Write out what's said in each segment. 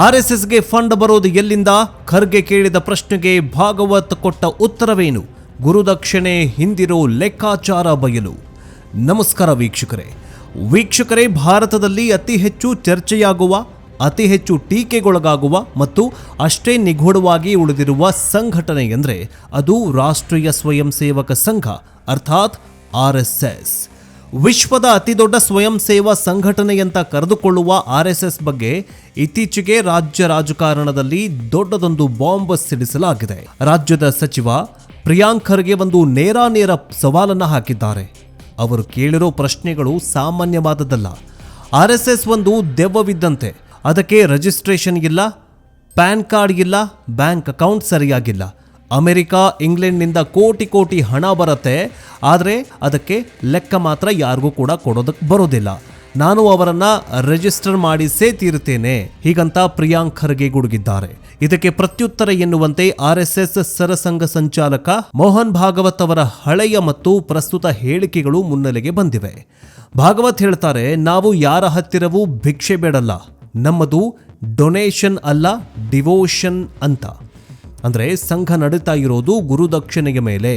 ಆರ್ಎಸ್ಎಸ್ಗೆ fund ಬರೋದು ಎಲ್ಲಿಂದ? ಖರ್ಗೆ ಕೇಳಿದ ಪ್ರಶ್ನೆಗೆ ಭಾಗವತ್ ಕೊಟ್ಟ ಉತ್ತರವೇನು? ಗುರುದಕ್ಷಿಣೆ ಹಿಂದಿರೋ ಲೆಕ್ಕಾಚಾರ ಬಯಲು. ನಮಸ್ಕಾರ ವೀಕ್ಷಕರೇ. ವೀಕ್ಷಕರೇ, ಭಾರತದಲ್ಲಿ ಅತಿ ಹೆಚ್ಚು ಚರ್ಚೆಯಾಗುವ, ಅತಿ ಹೆಚ್ಚು ಟೀಕೆಗೊಳಗಾಗುವ ಮತ್ತು ಅಷ್ಟೇ ನಿಗೂಢವಾಗಿ ಉಳಿದಿರುವ ಸಂಘಟನೆ ಎಂದರೆ ಅದು ರಾಷ್ಟ್ರೀಯ ಸ್ವಯಂ ಸೇವಕ ಸಂಘ, ಅರ್ಥಾತ್ ಆರ್ ವಿಶ್ವದ ಅತಿದೊಡ್ಡ ಸ್ವಯಂ ಸೇವಾ ಸಂಘಟನೆಯಂತ ಕರೆದುಕೊಳ್ಳುವ ಆರ್ ಎಸ್ ಎಸ್ ಬಗ್ಗೆ ಇತ್ತೀಚೆಗೆ ರಾಜ್ಯ ರಾಜಕಾರಣದಲ್ಲಿ ದೊಡ್ಡದೊಂದು ಬಾಂಬ್ ಸಿಡಿಸಲಾಗಿದೆ. ರಾಜ್ಯದ ಸಚಿವ ಪ್ರಿಯಾಂಕ್ ಖರ್ಗೆ ಒಂದು ನೇರ ಸವಾಲನ್ನು ಹಾಕಿದ್ದಾರೆ. ಅವರು ಕೇಳಿರೋ ಪ್ರಶ್ನೆಗಳು ಸಾಮಾನ್ಯವಾದದ್ದಲ್ಲ. ಆರ್ ಎಸ್ ಎಸ್ ಒಂದು ದೆವ್ವವಿದ್ದಂತೆ. ಅದಕ್ಕೆ ರಿಜಿಸ್ಟ್ರೇಷನ್ ಇಲ್ಲ, ಪ್ಯಾನ್ ಕಾರ್ಡ್ ಇಲ್ಲ, ಬ್ಯಾಂಕ್ ಅಕೌಂಟ್ ಸರಿಯಾಗಿಲ್ಲ. ಅಮೆರಿಕ, ಇಂಗ್ಲೆಂಡ್ನಿಂದ ಕೋಟಿ ಕೋಟಿ ಹಣ ಬರುತ್ತೆ. ಆದರೆ ಅದಕ್ಕೆ ಲೆಕ್ಕ ಮಾತ್ರ ಯಾರಿಗೂ ಕೂಡ ಕೊಡೋದಕ್ಕೆ ಬರೋದಿಲ್ಲ. ನಾನು ಅವರನ್ನ ರಿಜಿಸ್ಟರ್ ಮಾಡಿಸೇ ತೀರುತ್ತೇನೆ. ಹೀಗಂತ ಪ್ರಿಯಾಂಕ್ ಖರ್ಗೆ ಗುಡುಗಿದ್ದಾರೆ. ಇದಕ್ಕೆ ಪ್ರತ್ಯುತ್ತರ ಎನ್ನುವಂತೆ ಆರ್ಎಸ್ಎಸ್ ಎಸ್ ಎಸ್ ಸರಸಂಘ ಸಂಚಾಲಕ ಮೋಹನ್ ಭಾಗವತ್ ಅವರ ಹಳೆಯ ಮತ್ತು ಪ್ರಸ್ತುತ ಹೇಳಿಕೆಗಳು ಮುನ್ನೆಲೆಗೆ ಬಂದಿವೆ. ಭಾಗವತ್ ಹೇಳ್ತಾರೆ, ನಾವು ಯಾರ ಹತ್ತಿರವೂ ಭಿಕ್ಷೆ ಬೇಡಲ್ಲ. ನಮ್ಮದು ಡೊನೇಷನ್ ಅಲ್ಲ, ಡಿವೋಷನ್ ಅಂತ. ಅಂದರೆ ಸಂಘ ನಡೀತಾ ಇರೋದು ಗುರುದಕ್ಷಿಣೆಗೆ ಮೇಲೆ.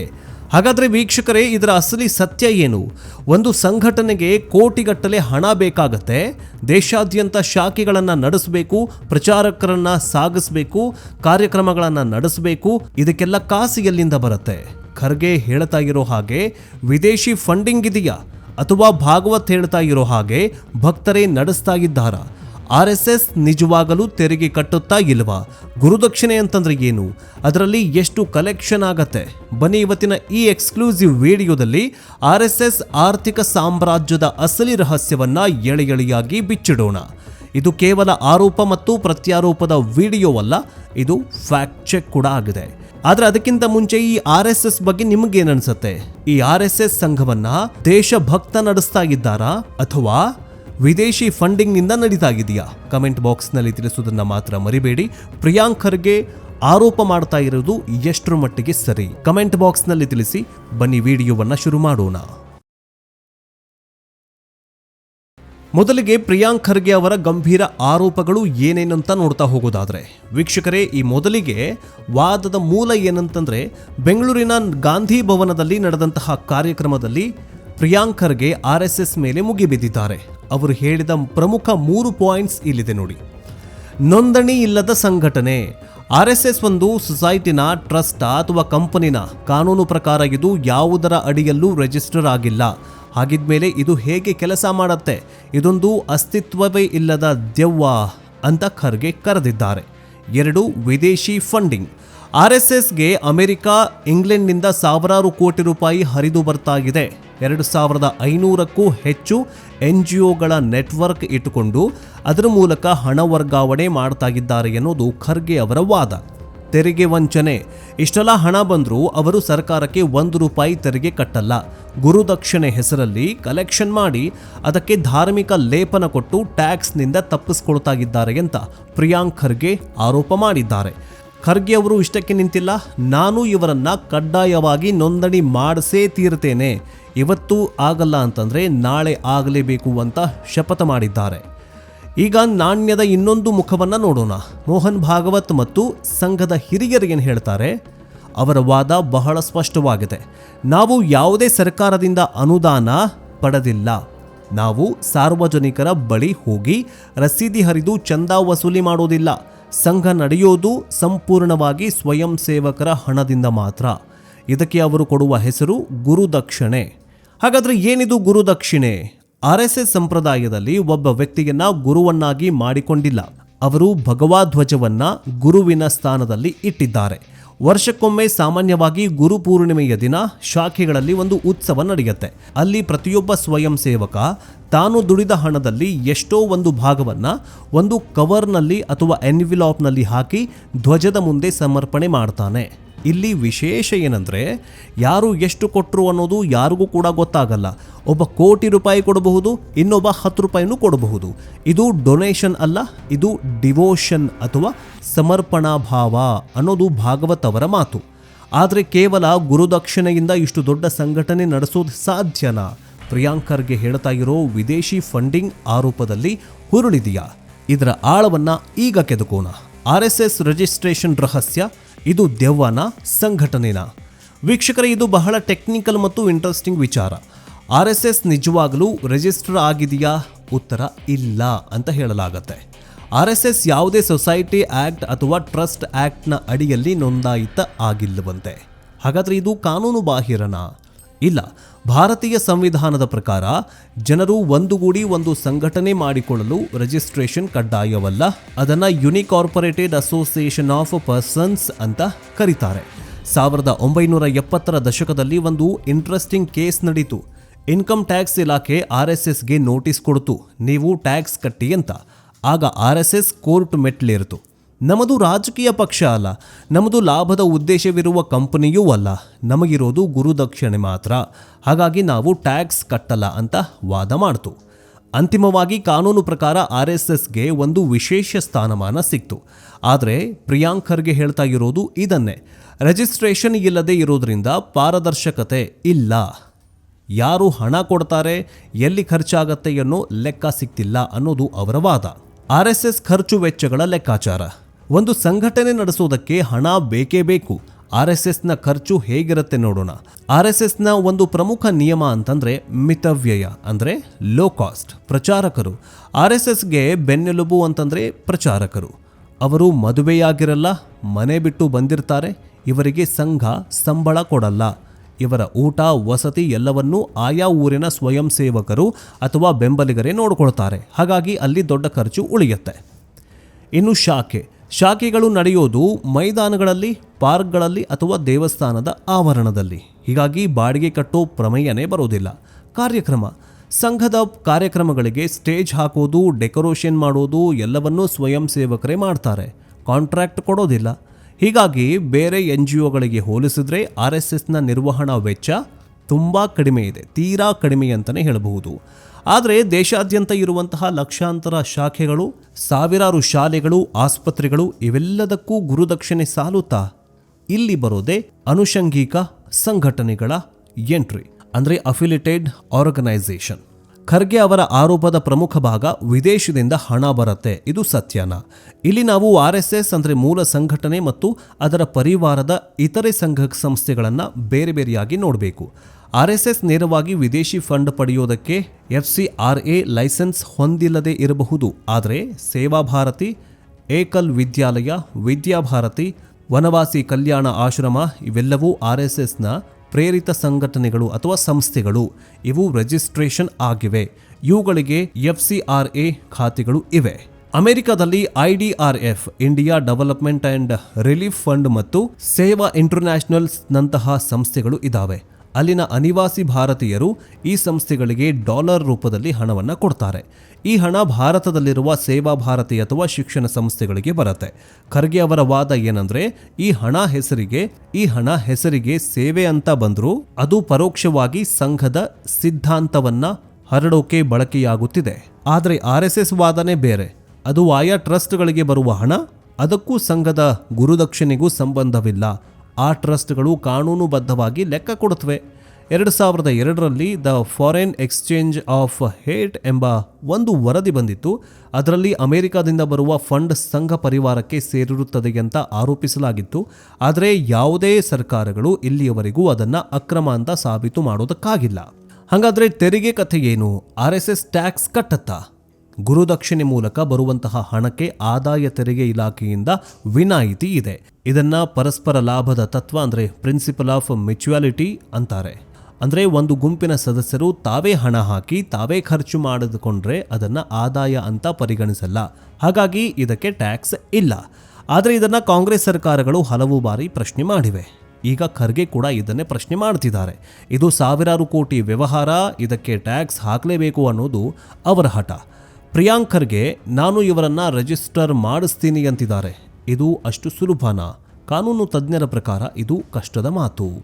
ಹಾಗಾದರೆ ವೀಕ್ಷಕರೇ, ಇದರ ಅಸಲಿ ಸತ್ಯ ಏನು? ಒಂದು ಸಂಘಟನೆಗೆ ಕೋಟಿಗಟ್ಟಲೆ ಹಣ ಬೇಕಾಗತ್ತೆ, ದೇಶಾದ್ಯಂತ ಶಾಖೆಗಳನ್ನು ನಡೆಸಬೇಕು, ಪ್ರಚಾರಕರನ್ನು ಸಾಗಿಸಬೇಕು, ಕಾರ್ಯಕ್ರಮಗಳನ್ನು ನಡೆಸಬೇಕು, ಇದಕ್ಕೆಲ್ಲ ಕಾಸು ಎಲ್ಲಿಂದ ಬರುತ್ತೆ? ಖರ್ಗೆ ಹೇಳ್ತಾ ಇರೋ ಹಾಗೆ, ವಿದೇಶಿ ಫಂಡಿಂಗ್ ಇದೆಯಾ? ಅಥವಾ ಭಾಗವತ್ ಹೇಳ್ತಾ ಇರೋ ಹಾಗೆ, ಭಕ್ತರೇ ನಡೆಸ್ತಾ ಇದ್ದಾರಾ? ಆರ್ ಎಸ್ ಎಸ್ ನಿಜವಾಗಲೂ ತೆರಿಗೆ ಕಟ್ಟುತ್ತಾ ಇಲ್ವಾ? ಗುರುದಕ್ಷಿಣೆ ಅಂತಂದ್ರೆ ಏನು? ಅದರಲ್ಲಿ ಎಷ್ಟು ಕಲೆಕ್ಷನ್ ಆಗತ್ತೆ? ಬನ್ನಿ ಇವತ್ತಿನ ಈ ಎಕ್ಸ್ಕ್ಲೂಸಿವ್ ವಿಡಿಯೋದಲ್ಲಿ ಆರ್ಎಸ್ಎಸ್ ಎಸ್ ಎಸ್ ಆರ್ಥಿಕ ಸಾಮ್ರಾಜ್ಯದ ಅಸಲಿ ರಹಸ್ಯವನ್ನ ಎಳೆ ಎಳೆಯಾಗಿ ಬಿಚ್ಚಿಡೋಣ. ಇದು ಕೇವಲ ಆರೋಪ ಮತ್ತು ಪ್ರತ್ಯಾರೋಪದ ವಿಡಿಯೋ ಅಲ್ಲ ಇದು ಫ್ಯಾಕ್ಟ್ ಚೆಕ್ ಕೂಡ ಆಗಿದೆ. ಆದ್ರೆ ಅದಕ್ಕಿಂತ ಮುಂಚೆ ಈ ಆರ್ ಎಸ್ ಎಸ್ ಬಗ್ಗೆ ನಿಮಗೇನನ್ಸುತ್ತೆ? ಈ ಆರ್ ಎಸ್ ಎಸ್ ಸಂಘವನ್ನ ದೇಶಭಕ್ತ ನಡೆಸ್ತಾ ಇದ್ದಾರಾ ಅಥವಾ ವಿದೇಶಿ ಫಂಡಿಂಗ್ನಿಂದ ನಡೀತಾ ಇದೆಯಾ ಕಮೆಂಟ್ ಬಾಕ್ಸ್ನಲ್ಲಿ ತಿಳಿಸುವುದನ್ನ ಮಾತ್ರ ಮರಿಬೇಡಿ. ಪ್ರಿಯಾಂಕರ್ಗೆ ಆರೋಪ ಮಾಡ್ತಾ ಇರೋದು ಎಷ್ಟರ ಮಟ್ಟಿಗೆ ಸರಿ? ಕಮೆಂಟ್ ಬಾಕ್ಸ್ನಲ್ಲಿ ತಿಳಿಸಿ. ಬನ್ನಿ ವಿಡಿಯೋವನ್ನ ಶುರು ಮಾಡೋಣ. ಮೊದಲಿಗೆ ಪ್ರಿಯಾಂಕ್ ಖರ್ಗೆ ಅವರ ಗಂಭೀರ ಆರೋಪಗಳು ಏನೇನಂತ ನೋಡ್ತಾ ಹೋಗೋದಾದರೆ, ವೀಕ್ಷಕರೇ, ಈ ಮೊದಲಿಗೆ ವಾದದ ಮೂಲ ಏನಂತಂದರೆ, ಬೆಂಗಳೂರಿನ ಗಾಂಧಿ ಭವನದಲ್ಲಿ ನಡೆದಂತಹ ಕಾರ್ಯಕ್ರಮದಲ್ಲಿ ಪ್ರಿಯಾಂಕ್ ಖರ್ಗೆ ಆರ್ ಎಸ್ ಮೇಲೆ ಮುಗಿಬಿದ್ದಿದ್ದಾರೆ. ಅವರು ಹೇಳಿದ ಪ್ರಮುಖ ಮೂರು ಪಾಯಿಂಟ್ಸ್ ಇಲ್ಲಿದೆ ನೋಡಿ. ನೋಂದಣಿ ಇಲ್ಲದ ಸಂಘಟನೆ ಆರ್ ಎಸ್ ಎಸ್ ಒಂದು ಸೊಸೈಟಿನ ಟ್ರಸ್ಟ್ ಅಥವಾ ಕಂಪನಿನ ಕಾನೂನು ಪ್ರಕಾರ ಇದು ಯಾವುದರ ಅಡಿಯಲ್ಲೂ ರಿಜಿಸ್ಟರ್ ಆಗಿಲ್ಲ. ಹಾಗಿದ್ಮೇಲೆ ಇದು ಹೇಗೆ ಕೆಲಸ ಮಾಡುತ್ತೆ? ಇದೊಂದು ಅಸ್ತಿತ್ವವೇ ಇಲ್ಲದ ದೆವ್ವ ಅಂತ ಖರ್ಗೆ ಕರೆದಿದ್ದಾರೆ. ಎರಡು, ವಿದೇಶಿ ಫಂಡಿಂಗ್. ಆರ್ ಎಸ್ ಎಸ್ಗೆ ಅಮೆರಿಕ, ಇಂಗ್ಲೆಂಡ್ನಿಂದ ಸಾವಿರಾರು ಕೋಟಿ ರೂಪಾಯಿ ಹರಿದು ಬರ್ತಾಗಿದೆ. ಎರಡು ಸಾವಿರದ ಐನೂರಕ್ಕೂ ಹೆಚ್ಚು ಎನ್ ಜಿ ಒಗಳ ನೆಟ್ವರ್ಕ್ ಇಟ್ಟುಕೊಂಡು ಅದರ ಮೂಲಕ ಹಣ ವರ್ಗಾವಣೆ ಮಾಡ್ತಾಗಿದ್ದಾರೆ ಎನ್ನುವುದು ಖರ್ಗೆ ಅವರ ವಾದ. ತೆರಿಗೆ ವಂಚನೆ. ಇಷ್ಟೆಲ್ಲ ಹಣ ಬಂದರೂ ಅವರು ಸರ್ಕಾರಕ್ಕೆ ಒಂದು ರೂಪಾಯಿ ತೆರಿಗೆ ಕಟ್ಟಲ್ಲ. ಗುರುದಕ್ಷಿಣೆ ಹೆಸರಲ್ಲಿ ಕಲೆಕ್ಷನ್ ಮಾಡಿ ಅದಕ್ಕೆ ಧಾರ್ಮಿಕ ಲೇಪನ ಕೊಟ್ಟು ಟ್ಯಾಕ್ಸ್ನಿಂದ ತಪ್ಪಿಸ್ಕೊಳ್ತಾಗಿದ್ದಾರೆ ಅಂತ ಪ್ರಿಯಾಂಕ್ ಖರ್ಗೆ ಆರೋಪ ಮಾಡಿದ್ದಾರೆ. ಖರ್ಗೆ ಅವರು ಇಷ್ಟಕ್ಕೆ ನಿಂತಿಲ್ಲ. ನಾನು ಇವರನ್ನ ಕಡ್ಡಾಯವಾಗಿ ನೋಂದಣಿ ಮಾಡಿಸೇ ತೀರ್ತೇನೆ. ಇವತ್ತು ಆಗಲ್ಲ ಅಂತಂದರೆ ನಾಳೆ ಆಗಲೇಬೇಕು ಅಂತ ಶಪಥ ಮಾಡಿದ್ದಾರೆ. ಈಗ ನಾಣ್ಯದ ಇನ್ನೊಂದು ಮುಖವನ್ನು ನೋಡೋಣ. ಮೋಹನ್ ಭಾಗವತ್ ಮತ್ತು ಸಂಘದ ಹಿರಿಯರಿಗೇನು ಹೇಳ್ತಾರೆ? ಅವರ ವಾದ ಬಹಳ ಸ್ಪಷ್ಟವಾಗಿದೆ. ನಾವು ಯಾವುದೇ ಸರ್ಕಾರದಿಂದ ಅನುದಾನ ಪಡೆದಿಲ್ಲ. ನಾವು ಸಾರ್ವಜನಿಕರ ಬಳಿ ಹೋಗಿ ರಸೀದಿ ಹರಿದು ಚಂದ ವಸೂಲಿ ಮಾಡೋದಿಲ್ಲ. ಸಂಘ ನಡೆಯೋದು ಸಂಪೂರ್ಣವಾಗಿ ಸ್ವಯಂ ಸೇವಕರ ಹಣದಿಂದ ಮಾತ್ರ. ಇದಕ್ಕೆ ಅವರು ಕೊಡುವ ಹೆಸರು ಗುರುದಕ್ಷಿಣೆ. ಹಾಗಾದರೆ ಏನಿದು ಗುರುದಕ್ಷಿಣೆ? ಆರ್ ಎಸ್ ಎಸ್ ಸಂಪ್ರದಾಯದಲ್ಲಿ ಒಬ್ಬ ವ್ಯಕ್ತಿಯನ್ನ ಗುರುವನ್ನಾಗಿ ಮಾಡಿಕೊಂಡಿಲ್ಲ. ಅವರು ಭಗವಾಧ್ವಜವನ್ನ ಗುರುವಿನ ಸ್ಥಾನದಲ್ಲಿ ಇಟ್ಟಿದ್ದಾರೆ. ವರ್ಷಕ್ಕೊಮ್ಮೆ ಸಾಮಾನ್ಯವಾಗಿ ಗುರು ಪೂರ್ಣಿಮೆಯ ದಿನ ಶಾಖೆಗಳಲ್ಲಿ ಒಂದು ಉತ್ಸವ ನಡೆಯುತ್ತೆ. ಅಲ್ಲಿ ಪ್ರತಿಯೊಬ್ಬ ಸ್ವಯಂ ಸೇವಕ ತಾನು ದುಡಿದ ಹಣದಲ್ಲಿ ಎಷ್ಟೋ ಒಂದು ಭಾಗವನ್ನು ಒಂದು ಕವರ್ನಲ್ಲಿ ಅಥವಾ ಎನ್ವಿಲಾಪ್ನಲ್ಲಿ ಹಾಕಿ ಧ್ವಜದ ಮುಂದೆ ಸಮರ್ಪಣೆ ಮಾಡ್ತಾನೆ. ಇಲ್ಲಿ ವಿಶೇಷ ಏನಂದರೆ ಯಾರು ಎಷ್ಟು ಕೊಟ್ಟರು ಅನ್ನೋದು ಯಾರಿಗೂ ಕೂಡ ಗೊತ್ತಾಗಲ್ಲ. ಒಬ್ಬ ಕೋಟಿ ರೂಪಾಯಿ ಕೊಡಬಹುದು, ಇನ್ನೊಬ್ಬ ಹತ್ತು ರೂಪಾಯಿನೂ ಕೊಡಬಹುದು. ಇದು ಡೊನೇಷನ್ ಅಲ್ಲ, ಇದು ಡಿವೋಷನ್ ಅಥವಾ ಸಮರ್ಪಣಾ ಭಾವ ಅನ್ನೋದು ಭಾಗವತ್ ಅವರ ಮಾತು. ಆದರೆ ಕೇವಲ ಗುರುದಕ್ಷಿಣೆಯಿಂದ ಇಷ್ಟು ದೊಡ್ಡ ಸಂಘಟನೆ ನಡೆಸೋದು ಸಾಧ್ಯನಾ? ಪ್ರಿಯಾಂಕರ್ಗೆ ಹೇಳ್ತಾ ಇರೋ ವಿದೇಶಿ ಫಂಡಿಂಗ್ ಆರೋಪದಲ್ಲಿ ಹುರುಳಿದೆಯಾ? ಇದರ ಆಳವನ್ನು ಈಗ ಕೆದಕೋಣ. ಆರ್ ಎಸ್ ಎಸ್ ರಿಜಿಸ್ಟ್ರೇಷನ್ ರಹಸ್ಯ ಇದು ದೆವ್ವನ ಸಂಘಟನೆನ? ವೀಕ್ಷಕರೇ, ಇದು ಬಹಳ ಟೆಕ್ನಿಕಲ್ ಮತ್ತು ಇಂಟ್ರೆಸ್ಟಿಂಗ್ ವಿಚಾರ. ಆರ್ ಎಸ್ ಎಸ್ ನಿಜವಾಗಲೂ ರಿಜಿಸ್ಟರ್ ಆಗಿದೆಯಾ? ಉತ್ತರ, ಇಲ್ಲ ಅಂತ ಹೇಳಲಾಗತ್ತೆ. ಆರ್ ಎಸ್ ಎಸ್ ಯಾವುದೇ ಸೊಸೈಟಿ ಆ್ಯಕ್ಟ್ ಅಥವಾ ಟ್ರಸ್ಟ್ ಆ್ಯಕ್ಟ್ನ ಅಡಿಯಲ್ಲಿ ನೋಂದಾಯಿತ ಆಗಿಲ್ಲವಂತೆ. ಹಾಗಾದರೆ ಇದು ಕಾನೂನು ಬಾಹಿರನಾ ಇಲ್ಲ. ಭಾರತೀಯ ಸಂವಿಧಾನದ ಪ್ರಕಾರ ಜನರು ಒಂದುಗೂಡಿ ಒಂದು ಸಂಘಟನೆ ಮಾಡಿಕೊಳ್ಳಲು ರಿಜಿಸ್ಟ್ರೇಷನ್ ಕಡ್ಡಾಯವಲ್ಲ. ಅದನ್ನು ಯುನಿಕಾರ್ಪೊರೇಟೆಡ್ ಅಸೋಸಿಯೇಷನ್ ಆಫ್ ಪರ್ಸನ್ಸ್ ಅಂತ ಕರೀತಾರೆ. ಸಾವಿರದ ಒಂಬೈನೂರ ಎಪ್ಪತ್ತರ ದಶಕದಲ್ಲಿ ಒಂದು ಇಂಟ್ರೆಸ್ಟಿಂಗ್ ಕೇಸ್ ನಡೀತು. ಇನ್ಕಮ್ ಟ್ಯಾಕ್ಸ್ ಇಲಾಖೆ ಆರ್ ಎಸ್ ಎಸ್ಗೆ ನೋಟಿಸ್ ಕೊಡ್ತು. ನೀವು ಟ್ಯಾಕ್ಸ್ ಕಟ್ಟಿ ಅಂತ. ಆಗ ಆರ್ ಎಸ್ ಎಸ್ ಕೋರ್ಟ್ ಮೆಟ್ಲೇರಿತು ನಮ್ಮದು ರಾಜಕೀಯ ಪಕ್ಷ ಅಲ್ಲ ನಮ್ಮದು ಲಾಭದ ಉದ್ದೇಶವಿರುವ ಕಂಪನಿಯೂ ಅಲ್ಲ, ನಮಗಿರೋದು ಗುರುದಕ್ಷಿಣೆ ಮಾತ್ರ. ಹಾಗಾಗಿ ನಾವು ಟ್ಯಾಕ್ಸ್ ಕಟ್ಟಲ್ಲ ಅಂತ ವಾದ ಮಾಡ್ತು. ಅಂತಿಮವಾಗಿ ಕಾನೂನು ಪ್ರಕಾರ ಆರ್ ಎಸ್ ಎಸ್ಗೆ ಒಂದು ವಿಶೇಷ ಸ್ಥಾನಮಾನ ಸಿಕ್ತು. ಆದರೆ ಪ್ರಿಯಾಂಕ್ ಖರ್ಗೆ ಹೇಳ್ತಾ ಇರೋದು ಇದನ್ನೇ, ರಿಜಿಸ್ಟ್ರೇಷನ್ ಇಲ್ಲದೆ ಇರೋದ್ರಿಂದ ಪಾರದರ್ಶಕತೆ ಇಲ್ಲ. ಯಾರು ಹಣ ಕೊಡ್ತಾರೆ, ಎಲ್ಲಿ ಖರ್ಚಾಗತ್ತೆ ಅನ್ನೋ ಲೆಕ್ಕ ಸಿಕ್ತಿಲ್ಲ ಅನ್ನೋದು ಅವರ ವಾದ. ಆರ್ ಎಸ್ ಎಸ್ ಖರ್ಚು ವೆಚ್ಚಗಳ ಲೆಕ್ಕಾಚಾರ. ಒಂದು ಸಂಘಟನೆ ನಡೆಸೋದಕ್ಕೆ ಹಣ ಬೇಕೇ ಬೇಕು. ಆರ್ ಎಸ್ ಎಸ್ನ ಖರ್ಚು ಹೇಗಿರುತ್ತೆ ನೋಡೋಣ. ಆರ್ ಎಸ್ ಎಸ್ನ ಒಂದು ಪ್ರಮುಖ ನಿಯಮ ಅಂತಂದ್ರೆ ಮಿತವ್ಯಯ, ಅಂದ್ರೆ ಲೋ ಕಾಸ್ಟ್ ಪ್ರಚಾರಕರು. ಆರ್ ಎಸ್ ಎಸ್ಗೆ ಬೆನ್ನೆಲುಬು ಅಂತಂದ್ರೆ ಪ್ರಚಾರಕರು. ಅವರು ಮದುವೆಯಾಗಿರಲ್ಲ, ಮನೆ ಬಿಟ್ಟು ಬಂದಿರ್ತಾರೆ, ಇವರಿಗೆ ಸಂಘ ಸಂಬಳ ಕೊಡಲ್ಲ. ಇವರ ಊಟ, ವಸತಿ ಎಲ್ಲವನ್ನೂ ಆಯಾ ಊರಿನ ಸ್ವಯಂ ಸೇವಕರು ಅಥವಾ ಬೆಂಬಲಿಗರೇ ನೋಡಿಕೊಳ್ತಾರೆ. ಹಾಗಾಗಿ ಅಲ್ಲಿ ದೊಡ್ಡ ಖರ್ಚು ಉಳಿಯುತ್ತೆ. ಇನ್ನು ಶಾಖೆ. ಶಾಖೆಗಳು ನಡೆಯೋದು ಮೈದಾನಗಳಲ್ಲಿ, ಪಾರ್ಕ್ಗಳಲ್ಲಿ ಅಥವಾ ದೇವಸ್ಥಾನದ ಆವರಣದಲ್ಲಿ. ಹೀಗಾಗಿ ಬಾಡಿಗೆ ಕಟ್ಟೋ ಪ್ರಮೇಯನೇ ಬರೋದಿಲ್ಲ. ಕಾರ್ಯಕ್ರಮ. ಸಂಘದ ಕಾರ್ಯಕ್ರಮಗಳಿಗೆ ಸ್ಟೇಜ್ ಹಾಕೋದು, ಡೆಕೋರೇಷನ್ ಮಾಡೋದು ಎಲ್ಲವನ್ನೂ ಸ್ವಯಂ ಸೇವಕರೇ ಮಾಡ್ತಾರೆ. ಕಾಂಟ್ರಾಕ್ಟ್ ಕೊಡೋದಿಲ್ಲ. ಹೀಗಾಗಿ ಬೇರೆ ಎನ್ ಜಿ ಒಗಳಿಗೆ ಹೋಲಿಸಿದರೆ ಆರ್ ಎಸ್ ಎಸ್ನ ನಿರ್ವಹಣಾ ವೆಚ್ಚ ತುಂಬ ಕಡಿಮೆ ಇದೆ, ತೀರಾ ಕಡಿಮೆ ಅಂತಲೇ ಹೇಳಬಹುದು. ಆದರೆ ದೇಶಾದ್ಯಂತ ಇರುವಂತಹ ಲಕ್ಷಾಂತರ ಶಾಖೆಗಳು, ಸಾವಿರಾರು ಶಾಲೆಗಳು, ಆಸ್ಪತ್ರೆಗಳು ಇವೆಲ್ಲದಕ್ಕೂ ಗುರುದಕ್ಷಿಣೆ ಸಾಲುತ್ತಾ? ಇಲ್ಲಿ ಬರೋದೇ ಅನುಷಂಗಿಕ ಸಂಘಟನೆಗಳ ಎಂಟ್ರಿ, ಅಂದರೆ ಅಫಿಲಿಟೆಡ್ ಆರ್ಗನೈಸೇಷನ್ ಖರ್ಗೆ ಅವರ ಆರೋಪದ ಪ್ರಮುಖ ಭಾಗ ವಿದೇಶದಿಂದ ಹಣ ಬರುತ್ತೆ, ಇದು ಸತ್ಯನ. ಇಲ್ಲಿ ನಾವು ಆರ್ ಎಸ್ ಎಸ್, ಅಂದರೆ ಮೂಲ ಸಂಘಟನೆ ಮತ್ತು ಅದರ ಪರಿವಾರದ ಇತರೆ ಸಂಘ ಸಂಸ್ಥೆಗಳನ್ನು ಬೇರೆ ಬೇರೆಯಾಗಿ ನೋಡಬೇಕು. ಆರ್ ಎಸ್ ಎಸ್ ನೇರವಾಗಿ ವಿದೇಶಿ ಫಂಡ್ ಪಡೆಯೋದಕ್ಕೆ ಎಫ್ಸಿಆರ್ಎ ಲೈಸೆನ್ಸ್ ಹೊಂದಿಲ್ಲದೆ ಇರಬಹುದು. ಆದರೆ ಸೇವಾ ಭಾರತಿ, ಏಕಲ್ ವಿದ್ಯಾಲಯ ವಿದ್ಯಾಭಾರತಿ ವನವಾಸಿ ಕಲ್ಯಾಣ ಆಶ್ರಮ ಇವೆಲ್ಲವೂ ಆರ್ಎಸ್ಎಸ್ನ ಎಸ್ ಎಸ್ನ ಪ್ರೇರಿತ ಸಂಘಟನೆಗಳು ಅಥವಾ ಸಂಸ್ಥೆಗಳು. ಇವು ರಿಜಿಸ್ಟ್ರೇಷನ್ ಆಗಿವೆ. ಇವುಗಳಿಗೆ ಎಫ್ಸಿಆರ್ಎ ಖಾತೆಗಳು ಇವೆ. ಅಮೆರಿಕದಲ್ಲಿ IDRF India development and relief fund ಮತ್ತು ಸೇವಾ ಇಂಟರ್ನ್ಯಾಷನಲ್ಸ್ನಂತಹ ಸಂಸ್ಥೆಗಳು ಇದ್ದಾವೆ ಅಲ್ಲಿನ ಅನಿವಾಸಿ ಭಾರತೀಯರು ಈ ಸಂಸ್ಥೆಗಳಿಗೆ ಡಾಲರ್ ರೂಪದಲ್ಲಿ ಹಣವನ್ನು ಕೊಡ್ತಾರೆ. ಈ ಹಣ ಭಾರತದಲ್ಲಿರುವ ಸೇವಾ ಭಾರತಿ ಅಥವಾ ಶಿಕ್ಷಣ ಸಂಸ್ಥೆಗಳಿಗೆ ಬರುತ್ತೆ. ಖರ್ಗೆ ಅವರ ವಾದ ಏನಂದ್ರೆ, ಈ ಹಣ ಹೆಸರಿಗೆ, ಈ ಹಣ ಹೆಸರಿಗೆ ಸೇವೆ ಅಂತ ಬಂದರೂ ಅದು ಪರೋಕ್ಷವಾಗಿ ಸಂಘದ ಸಿದ್ಧಾಂತವನ್ನ ಹರಡೋಕೆ ಬಳಕೆಯಾಗುತ್ತಿದೆ. ಆದರೆ ಆರ್ ಎಸ್ ಎಸ್ ವಾದನೆ ಬೇರೆ. ಅದು ಆಯಾ ಟ್ರಸ್ಟ್ಗಳಿಗೆ ಬರುವ ಹಣ, ಅದಕ್ಕೂ ಸಂಘದ ಗುರುದಕ್ಷಿಣೆಗೂ ಸಂಬಂಧವಿಲ್ಲ. ಆ ಟ್ರಸ್ಟ್ಗಳು ಕಾನೂನುಬದ್ಧವಾಗಿ ಲೆಕ್ಕ ಕೊಡುತ್ತವೆ. ಎರಡು ಸಾವಿರದ ಎರಡರಲ್ಲಿ the foreign exchange of hate ಎಂಬ ಒಂದು ವರದಿ ಬಂದಿತ್ತು. ಅದರಲ್ಲಿ ಅಮೆರಿಕಾದಿಂದ ಬರುವ ಫಂಡ್ ಸಂಘ ಪರಿವಾರಕ್ಕೆ ಸೇರಿರುತ್ತದೆ ಅಂತ ಆರೋಪಿಸಲಾಗಿತ್ತು. ಆದರೆ ಯಾವುದೇ ಸರ್ಕಾರಗಳು ಇಲ್ಲಿಯವರೆಗೂ ಅದನ್ನು ಅಕ್ರಮ ಅಂತ ಸಾಬೀತು ಮಾಡೋದಕ್ಕಾಗಿಲ್ಲ. ಹಾಗಾದರೆ ತೆರಿಗೆ ಕಥೆ ಏನು ಆರ್ ಎಸ್ ಎಸ್ ಟ್ಯಾಕ್ಸ್ ಕಟ್ಟತ್ತಾ? ಗುರುದಕ್ಷಿಣೆ ಮೂಲಕ ಬರುವಂತಹ ಹಣಕ್ಕೆ ಆದಾಯ ತೆರಿಗೆ ಇಲಾಖೆಯಿಂದ ವಿನಾಯಿತಿ ಇದೆ. ಇದನ್ನ ಪರಸ್ಪರ ಲಾಭದ ತತ್ವ ಅಂದ್ರೆ ಪ್ರಿನ್ಸಿಪಲ್ ಆಫ್ ಮ್ಯೂಚುವಾಲಿಟಿ ಅಂತಾರೆ. ಅಂದ್ರೆ ಒಂದು ಗುಂಪಿನ ಸದಸ್ಯರು ತಾವೇ ಹಣ ಹಾಕಿ ತಾವೇ ಖರ್ಚು ಮಾಡಿದುಕೊಂಡ್ರೆ ಅದನ್ನ ಆದಾಯ ಅಂತ ಪರಿಗಣಿಸಲ್ಲ. ಹಾಗಾಗಿ ಇದಕ್ಕೆ ಟ್ಯಾಕ್ಸ್ ಇಲ್ಲ. ಆದರೆ ಇದನ್ನು ಕಾಂಗ್ರೆಸ್ ಸರ್ಕಾರಗಳು ಹಲವು ಬಾರಿ ಪ್ರಶ್ನೆ ಮಾಡಿವೆ. ಈಗ ಖರ್ಗೆ ಕೂಡ ಇದನ್ನೇ ಪ್ರಶ್ನೆ ಮಾಡ್ತಿದ್ದಾರೆ. ಇದು ಸಾವಿರಾರು ಕೋಟಿ ವ್ಯವಹಾರ, ಇದಕ್ಕೆ ಟ್ಯಾಕ್ಸ್ ಹಾಕಲೇಬೇಕು ಅನ್ನೋದು ಅವರ ಹಠ. ಪ್ರಿಯಾಂಕ್ ಖರ್ಗೆ ನಾನು ಇವರನ್ನ ರಿಜಿಸ್ಟರ್ ಮಾಡಿಸ್ತೀನಿ ಅಂತಿದ್ದಾರೆ. ಇದು ಅಷ್ಟು ಸುಲಭನಾ? ಕಾನೂನು ತಜ್ಞರ ಪ್ರಕಾರ ಇದು ಕಷ್ಟದ ಮಾತು.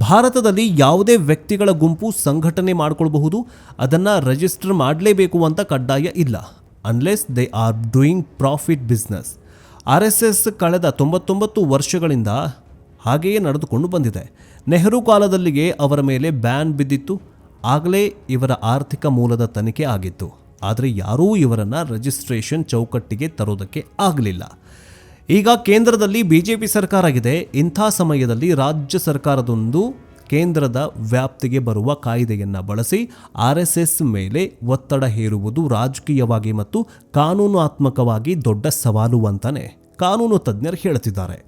ಭಾರತದಲ್ಲಿ ಯಾವುದೇ ವ್ಯಕ್ತಿಗಳ ಗುಂಪು ಸಂಘಟನೆ ಮಾಡಿಕೊಳ್ಬಹುದು, ಅದನ್ನು ರಿಜಿಸ್ಟರ್ ಮಾಡಲೇಬೇಕು ಅಂತ ಕಡ್ಡಾಯ ಇಲ್ಲ. Unless they are doing profit business R S S ಕಳೆದ ತೊಂಬತ್ತೊಂಬತ್ತು ವರ್ಷಗಳಿಂದ ಹಾಗೆಯೇ ನಡೆದುಕೊಂಡು ಬಂದಿದೆ. ನೆಹರು ಕಾಲದಲ್ಲಿಯೇ ಅವರ ಮೇಲೆ ಬ್ಯಾನ್ ಬಿದ್ದಿತ್ತು. ಆಗಲೇ ಇವರ ಆರ್ಥಿಕ ಮೂಲದ ತನಿಖೆ ಆಗಿತ್ತು. ಆದರೆ ಯಾರೂ ಇವರನ್ನು ರಿಜಿಸ್ಟ್ರೇಷನ್ ಚೌಕಟ್ಟಿಗೆ ತರೋದಕ್ಕೆ ಆಗಲಿಲ್ಲ. ಈಗ ಕೇಂದ್ರದಲ್ಲಿ ಬಿಜೆಪಿ ಸರ್ಕಾರ ಇದೆ ಇಂಥ ಸಮಯದಲ್ಲಿ ರಾಜ್ಯ ಸರ್ಕಾರದೊಂದು ಕೇಂದ್ರದ ವ್ಯಾಪ್ತಿಗೆ ಬರುವ ಕಾಯ್ದೆಯನ್ನು ಬಳಸಿ ಆರ್ ಎಸ್ ಎಸ್ ಮೇಲೆ ಒತ್ತಡ ಹೇರುವುದು ರಾಜಕೀಯವಾಗಿ ಮತ್ತು ಕಾನೂನಾತ್ಮಕವಾಗಿ ದೊಡ್ಡ ಸವಾಲು ಅಂತಾನೆ ಕಾನೂನು ತಜ್ಞರು ಹೇಳ್ತಿದ್ದಾರೆ.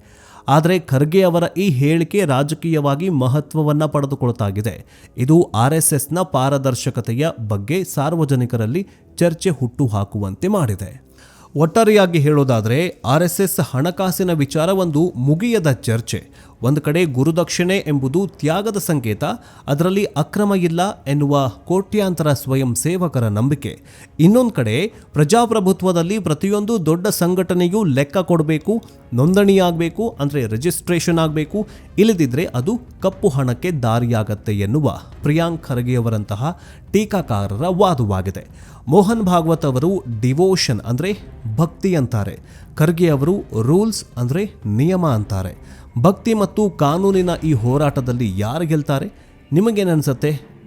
ಆದರೆ ಖರ್ಗೆ ಅವರ ಈ ಹೇಳಿಕೆ ರಾಜಕೀಯವಾಗಿ ಮಹತ್ವವನ್ನು ಪಡೆದುಕೊಳ್ತಾಗಿದೆ. ಇದು ಆರ್ ಎಸ್ ಎಸ್ನ ಪಾರದರ್ಶಕತೆಯ ಬಗ್ಗೆ ಸಾರ್ವಜನಿಕರಲ್ಲಿ ಚರ್ಚೆ ಹುಟ್ಟುಹಾಕುವಂತೆ ಮಾಡಿದೆ. ಒಟ್ಟಾರೆಯಾಗಿ ಹೇಳೋದಾದರೆ ಆರ್ ಎಸ್ ಹಣಕಾಸಿನ ವಿಚಾರ ಒಂದು ಮುಗಿಯದ ಚರ್ಚೆ. ಒಂದು ಕಡೆ ಗುರುದಕ್ಷಿಣೆ ಎಂಬುದು ತ್ಯಾಗದ ಸಂಕೇತ, ಅದರಲ್ಲಿ ಅಕ್ರಮ ಇಲ್ಲ ಎನ್ನುವ ಕೋಟ್ಯಾಂತರ ಸ್ವಯಂ ಸೇವಕರ ನಂಬಿಕೆ. ಇನ್ನೊಂದು ಕಡೆ ಪ್ರಜಾಪ್ರಭುತ್ವದಲ್ಲಿ ಪ್ರತಿಯೊಂದು ದೊಡ್ಡ ಸಂಘಟನೆಯೂ ಲೆಕ್ಕ ಕೊಡಬೇಕು, ನೋಂದಣಿಯಾಗಬೇಕು, ಅಂದರೆ ರಿಜಿಸ್ಟ್ರೇಷನ್ ಆಗಬೇಕು ಇಲ್ಲದಿದ್ದರೆ ಅದು ಕಪ್ಪು ಹಣಕ್ಕೆ ದಾರಿಯಾಗತ್ತೆ ಎನ್ನುವ ಪ್ರಿಯಾಂಕ್ ಖರ್ಗೆಯವರಂತಹ ಟೀಕಾಕಾರರ ವಾದವಾಗಿದೆ. ಮೋಹನ್ ಭಾಗವತ್ ಅವರು ಡಿವೋಷನ್ ಅಂದರೆ ಭಕ್ತಿ ಅಂತಾರೆ. ಖರ್ಗೆ ಅವರು ರೂಲ್ಸ್ ಅಂದರೆ ನಿಯಮ ಅಂತಾರೆ. ಭಕ್ತಿ ಮತ್ತು ಕಾನೂನಿನ ಈ ಹೋರಾಟದಲ್ಲಿ ಯಾರು ಗೆಲ್ತಾರೆ? ನಿಮಗೇನಿಸುತ್ತೆ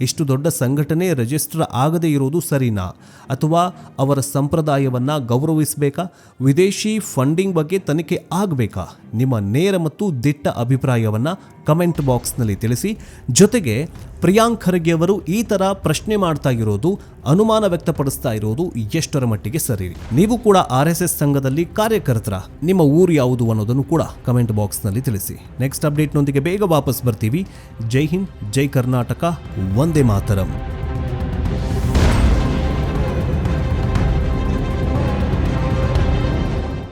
ಇಷ್ಟು ದೊಡ್ಡ ಸಂಘಟನೆ ರಿಜಿಸ್ಟರ್ ಆಗದೇ ಇರೋದು ಸರಿನಾ? ಅಥವಾ ಅವರ ಸಂಪ್ರದಾಯವನ್ನು ಗೌರವಿಸಬೇಕಾ? ವಿದೇಶಿ ಫಂಡಿಂಗ್ ಬಗ್ಗೆ ತನಿಖೆ ಆಗಬೇಕಾ? ನಿಮ್ಮ ನೇರ ಮತ್ತು ದಿಟ್ಟ ಅಭಿಪ್ರಾಯವನ್ನು ಕಮೆಂಟ್ ಬಾಕ್ಸ್ನಲ್ಲಿ ತಿಳಿಸಿ. ಜೊತೆಗೆ ಪ್ರಿಯಾಂಕ್ ಖರ್ಗೆ ಅವರು ಈ ಥರ ಪ್ರಶ್ನೆ ಮಾಡ್ತಾ ಇರೋದು, ಅನುಮಾನ ವ್ಯಕ್ತಪಡಿಸ್ತಾ ಇರೋದು ಎಷ್ಟರ ಮಟ್ಟಿಗೆ ಸರಿ? ನೀವು ಕೂಡ ಆರ್ ಎಸ್ ಎಸ್ ಸಂಘದಲ್ಲಿ ಕಾರ್ಯಕರ್ತರ, ನಿಮ್ಮ ಊರು ಯಾವುದು ಅನ್ನೋದನ್ನು ಕೂಡ ಕಮೆಂಟ್ ಬಾಕ್ಸ್ನಲ್ಲಿ ತಿಳಿಸಿ. ನೆಕ್ಸ್ಟ್ ಅಪ್ಡೇಟ್ನೊಂದಿಗೆ ಬೇಗ ವಾಪಸ್ ಬರ್ತೀವಿ. ಜೈ ಹಿಂದ್, ಜೈ ಕರ್ನಾಟಕ ಒಂದೇ ಮಾತರಂ.